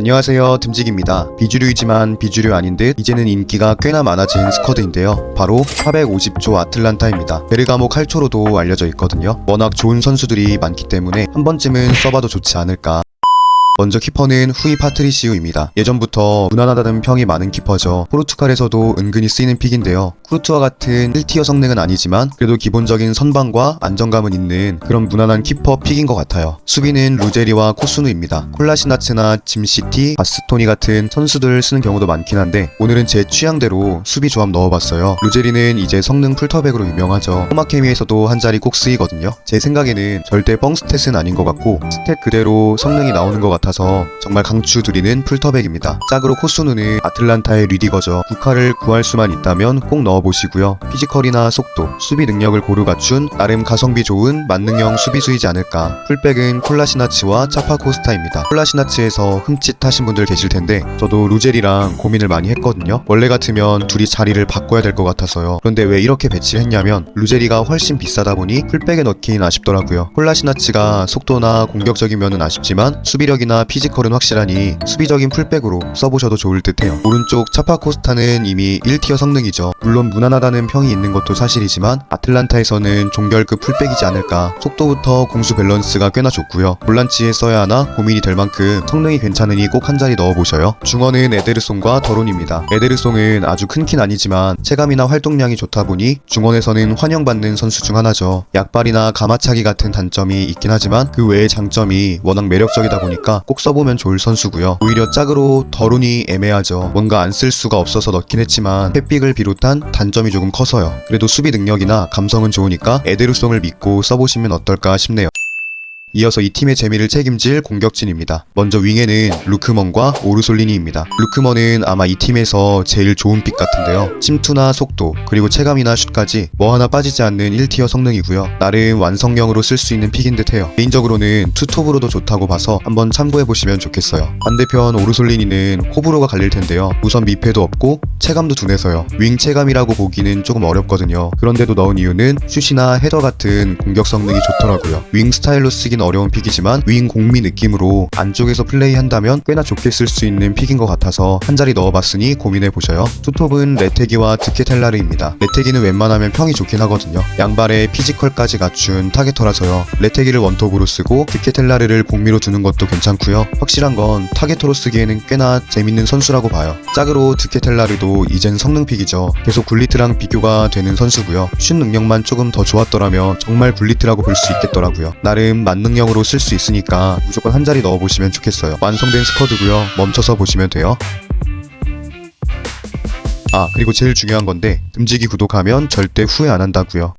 안녕하세요. 듬직입니다. 비주류이지만 비주류 아닌 듯 이제는 인기가 꽤나 많아진 스쿼드인데요. 바로 450조 아틀란타입니다. 베르가모 칼초로도 알려져 있거든요. 워낙 좋은 선수들이 많기 때문에 한 번쯤은 써봐도 좋지 않을까 먼저 키퍼는 후이 파트리시우입니다. 예전부터 무난하다는 평이 많은 키퍼죠. 포르투갈에서도 은근히 쓰이는 픽인데요. 쿠르투와 같은 1티어 성능은 아니지만 그래도 기본적인 선방과 안정감은 있는 그런 무난한 키퍼 픽인 것 같아요. 수비는 루제리와 코스누입니다. 콜라시나츠나 짐시티, 바스토니 같은 선수들 쓰는 경우도 많긴 한데 오늘은 제 취향대로 수비 조합 넣어봤어요. 루제리는 이제 성능 풀터백으로 유명하죠. 호마케미에서도 한 자리 꼭 쓰이거든요. 제 생각에는 절대 뻥 스탯은 아닌 것 같고 스탯 그대로 성능이 나오는 것 같아 서 정말 강추드리는 풀터백입니다. 짝으로 코스누는 아틀란타의 리디거죠. 국화를 구할 수만 있다면 꼭 넣어보시고요. 피지컬이나 속도, 수비 능력을 고루 갖춘 나름 가성비 좋은 만능형 수비수이지 않을까. 풀백은 콜라시나츠와 차파코스타입니다. 콜라시나츠에서 흠칫하신 분들 계실 텐데 저도 루젤이랑 고민을 많이 했거든요. 원래 같으면 둘이 자리를 바꿔야 될 것 같아서요. 그런데 왜 이렇게 배치를 했냐면 루젤이가 훨씬 비싸다 보니 풀백에 넣긴 아쉽더라고요. 콜라시나츠가 속도나 공격적인 면은 아쉽지만 수비력이나 피지컬은 확실하니 수비적인 풀백으로 써보셔도 좋을 듯해요. 오른쪽 차파코스타는 이미 1티어 성능이죠. 물론 무난하다는 평이 있는 것도 사실이지만 아틀란타에서는 종결급 풀백이지 않을까. 속도부터 공수 밸런스가 꽤나 좋고요. 볼란치에 써야 하나 고민이 될 만큼 성능이 괜찮으니 꼭 한 자리 넣어보셔요. 중원은 에데르송과 더론입니다. 에데르송은 아주 큰킨 아니지만 체감이나 활동량이 좋다 보니 중원에서는 환영받는 선수 중 하나죠. 약발이나 가마차기 같은 단점이 있긴 하지만 그 외의 장점이 워낙 매력적이다 보니까 꼭 써보면 좋을 선수고요. 오히려 짝으로 더론이 애매하죠. 뭔가 안 쓸 수가 없어서 넣긴 했지만 햇빅을 비롯한 단점이 조금 커서요. 그래도 수비 능력이나 감성은 좋으니까 에데르송을 믿고 써보시면 어떨까 싶네요. 이어서 이 팀의 재미를 책임질 공격진입니다. 먼저 윙에는 루크먼과 오르솔리니입니다. 루크먼은 아마 이 팀에서 제일 좋은 픽 같은데요. 침투나 속도, 그리고 체감이나 슛까지 뭐 하나 빠지지 않는 1티어 성능이고요. 나름 완성형으로 쓸 수 있는 픽인 듯해요. 개인적으로는 투톱으로도 좋다고 봐서 한번 참고해보시면 좋겠어요. 반대편 오르솔리니는 호불호가 갈릴 텐데요. 우선 미패도 없고 체감도 둔해서요. 윙 체감이라고 보기는 조금 어렵거든요. 그런데도 넣은 이유는 슛이나 헤더 같은 공격 성능이 좋더라고요. 윙 스타일로 쓰긴 어려운 픽이지만 윙 공미 느낌으로 안쪽에서 플레이한다면 꽤나 좋게 쓸 수 있는 픽인 것 같아서 한 자리 넣어봤으니 고민해보셔요. 투톱은 레테기와 드케텔라르입니다. 레테기는 웬만하면 평이 좋긴 하거든요. 양발에 피지컬까지 갖춘 타겟터라서요. 레테기를 원톱으로 쓰고 드케텔라르를 공미로 두는 것도 괜찮고요. 확실한 건 타겟터로 쓰기에는 꽤나 재밌는 선수라고 봐요. 짝으로 드케텔라르도 이젠 성능 픽이죠. 계속 굴리트랑 비교가 되는 선수고요. 슛 능력만 조금 더 좋았더라면 정말 굴리트라고 볼 수 있겠더라고요. 나름 만능형으로 쓸 수 있으니까 무조건 한 자리 넣어보시면 좋겠어요. 완성된 스쿼드고요. 멈춰서 보시면 돼요. 아 그리고 제일 중요한 건데 듬직이 구독하면 절대 후회 안 한다고요.